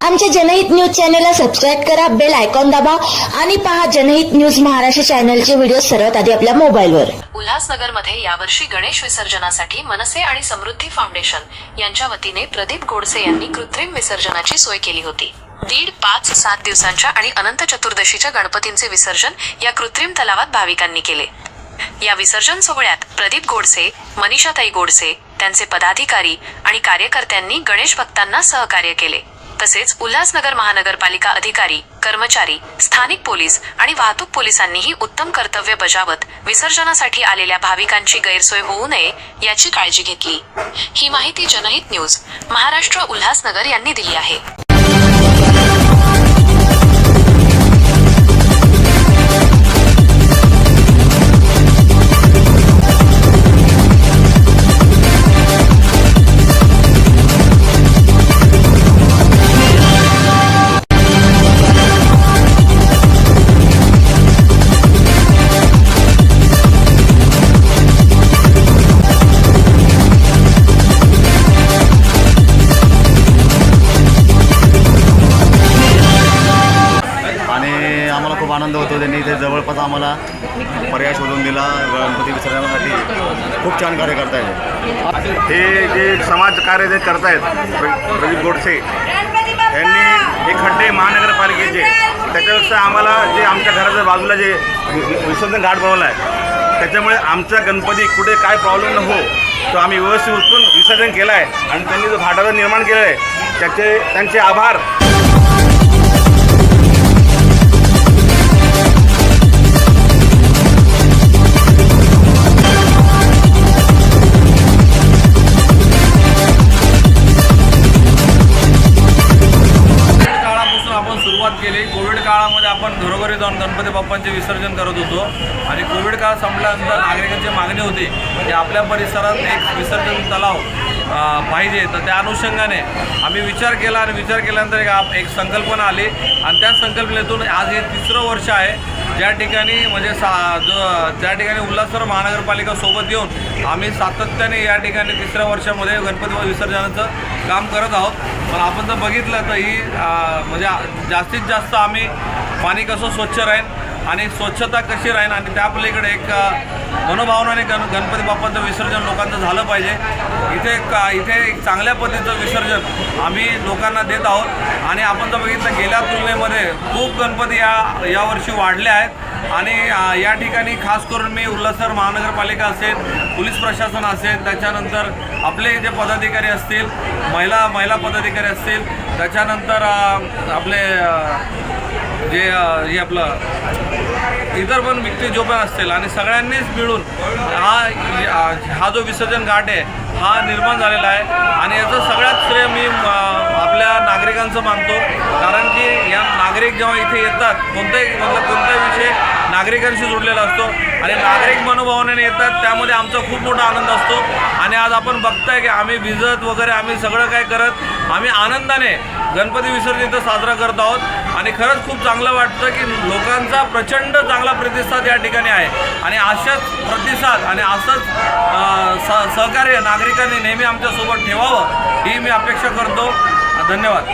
आमच्या जनहित न्यूज चॅनलला सबस्क्राईब करा बेल आयकॉन दाबा आणि पहा जनहित न्यूज महाराष्ट्र चॅनलचे व्हिडिओ सर्वात आधी आपल्या मोबाईलवर. उल्हासनगरमध्ये यावर्षी गणेश विसर्जनासाठी मनसे आणि समृद्धी फाउंडेशन यांच्या वतीने प्रदीप गोडसे यांनी कृत्रिम विसर्जनाची सोय केली होती. दीड पाच सात दिवसांच्या आणि अनंत चतुर्दशीच्या गणपतींचे विसर्जन या कृत्रिम तलावात भाविकांनी केले. या विसर्जन सोहळ्यात प्रदीप गोडसे मनीषाताई गोडसे त्यांचे पदाधिकारी आणि कार्यकर्त्यांनी गणेश भक्तांना सहकार्य केले. तसेच उल्हासनगर महानगरपालिका अधिकारी कर्मचारी स्थानिक पोलीस आणि वाहतूक पोलिसांनीही उत्तम कर्तव्य बजावत विसर्जनासाठी आलेल्या भाविकांची गैरसोय होऊ नये याची काळजी घेतली. ही माहिती जनहित न्यूज महाराष्ट्र उल्हासनगर यांनी दिली आहे. आम्हाला पर्याय शोधून दिला गणपती विसर्जनासाठी. खूप छान कार्य करतायत हे जे समाजकार्य जे करतायत प्रदीप गोडसे यांनी हे खड्डे महानगरपालिकेचे त्याच्यापेक्षा आम्हाला जे आमच्या घराच्या बाजूला जे वि- विसर्जन घाट बनवला आहे त्याच्यामुळे आमचा गणपती कुठे काय प्रॉब्लेम न हो तो आम्ही व्यवस्थित उचलून विसर्जन केलं आहे आणि त्यांनी जो घाटाचं निर्माण केलं आहे त्याचे त्यांचे आभार. गणपती बाप्पांचे विसर्जन करत होतो. आणि कोविड काळ संपल्यानंतर नागरिकांची मागणी होती की आपल्या परिसरात एक विसर्जन तलाव पाहिजे. तर त्या अनुषंगाने आम्ही विचार केला आणि विचार केल्यानंतर एक एक संकल्पना आली. आणि त्या संकल्पनेतून आज हे तिसरं वर्ष आहे. ज्या ठिकाणी म्हणजे सा जो ज्या ठिकाणी उल्हासनगर महानगरपालिका सोबत येऊन आम्ही सातत्याने या ठिकाणी तिसऱ्या वर्षामध्ये गणपती विसर्जनाचं काम करत आहोत. पण आपण जर बघितलं तर ही म्हणजे जास्तीत जास्त आम्ही पाणी कसं स्वच्छ राहील आणि स्वच्छता कशी राहील आणि त्या पलीकडे एक मनोभावनाने गण गणपती बाप्पाचं विसर्जन लोकांचं झालं पाहिजे. इथे का इथे एक चांगल्या पद्धतीचं विसर्जन आम्ही लोकांना देत आहोत. आणि आपण जर बघितलं गेल्या तुलनेमध्ये खूप गणपती या यावर्षी वाढले आहेत. आणि या ठिकाणी खास करून मी उल्हासनगर महानगरपालिका असेल पोलीस प्रशासन असेल त्याच्यानंतर आपले जे पदाधिकारी असतील महिला महिला पदाधिकारी असतील त्याच्यानंतर आपले जे हे आपलं इतर पण व्यक्ती जो पण असतील आणि सगळ्यांनीच मिळून हा हा जो विसर्जन घाट आहे हा निर्माण झालेला आहे. आणि याचं सगळ्यात श्रेय मी आपल्या नागरिकांचं मानतो. कारण की या नागरिक जेव्हा इथे येतात कोणत्याही मतलब नागरिकांशी जुडलेला असतो आणि नागरिक मनोभावनेने येतात त्यामध्ये आमचा खूप मोठा आनंद असतो. आणि आज आपण बघताय की आम्ही भिजत वगैरे आम्ही सगळं काय करत आम्ही आनंदाने गणपती विसर्जन इथं साजरा करत आहोत. आणि खरंच खूप चांगलं वाटतं की लोकांचा प्रचंड चांगला प्रतिसाद या ठिकाणी आहे. आणि अशाच प्रतिसाद आणि असंच स सहकार्य नागरिकांनी नेहमी आमच्यासोबत ठेवावं ही मी अपेक्षा करतो. धन्यवाद.